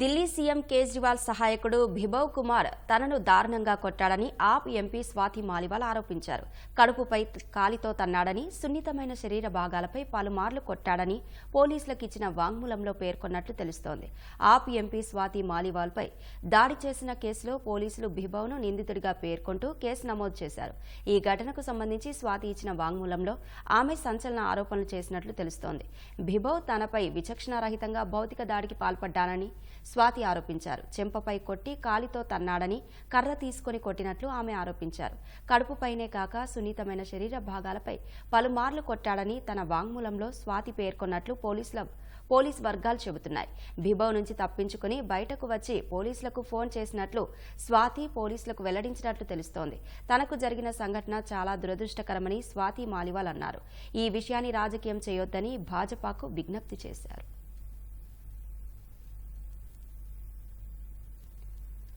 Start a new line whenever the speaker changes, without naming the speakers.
Delhi CM Kejriwal సహాయకుడు బిభవ్ కుమార్ తనను దారుణంగా కొట్టాడని ఆప్ ఎంపీ స్వాతి మాలివాల్ ఆరోపించారు. కడుపుపై కాలితో తన్నాడని సున్నితమైన శరీర భాగాలపై పలుమార్లు కొట్టాడని పోలీసులకు ఇచ్చిన వాంగ్మూలంలో పేర్కొన్నట్లు తెలుస్తోంది. ఆప్ ఎంపీ స్వాతి మాలివాల్పై దాడి చేసిన కేసులో పోలీసులు బిభవ్ను నిందితుడిగా పేర్కొంటూ కేసు నమోదు చేశారు. ఈ ఘటనకు సంబంధించి స్వాతి ఇచ్చిన వాంగ్మూలంలో ఆమె సంచలన ఆరోపణలు చేసినట్లు తెలుస్తోంది. బిభవ్ తనపై విచక్షణారహితంగా భౌతిక దాడికి పాల్పడ్డానని స్వాతి ఆరోపించారు. చెంపపై కొట్టి కాలితో తన్నాడని కర్ర తీసుకుని కొట్టినట్లు ఆమె ఆరోపించారు. కడుపుపైనే కాక సున్నితమైన శరీర భాగాలపై పలుమార్లు కొట్టాడని తన వాంగ్మూలంలో స్వాతి పేర్కొన్నట్లు పోలీసుల పోలీస్ వర్గాలు చెబుతున్నాయి. బిబో నుంచి తప్పించుకుని బయటకు వచ్చి పోలీసులకు ఫోన్ చేసినట్లు స్వాతి పోలీసులకు వెల్లడించినట్లు తెలుస్తోంది. తనకు జరిగిన సంఘటన చాలా దురదృష్టకరమని స్వాతి మాలివాల్ అన్నారు. ఈ విషయాన్ని రాజకీయం చేయొద్దని భాజపాకు విజ్ఞప్తి చేశారు.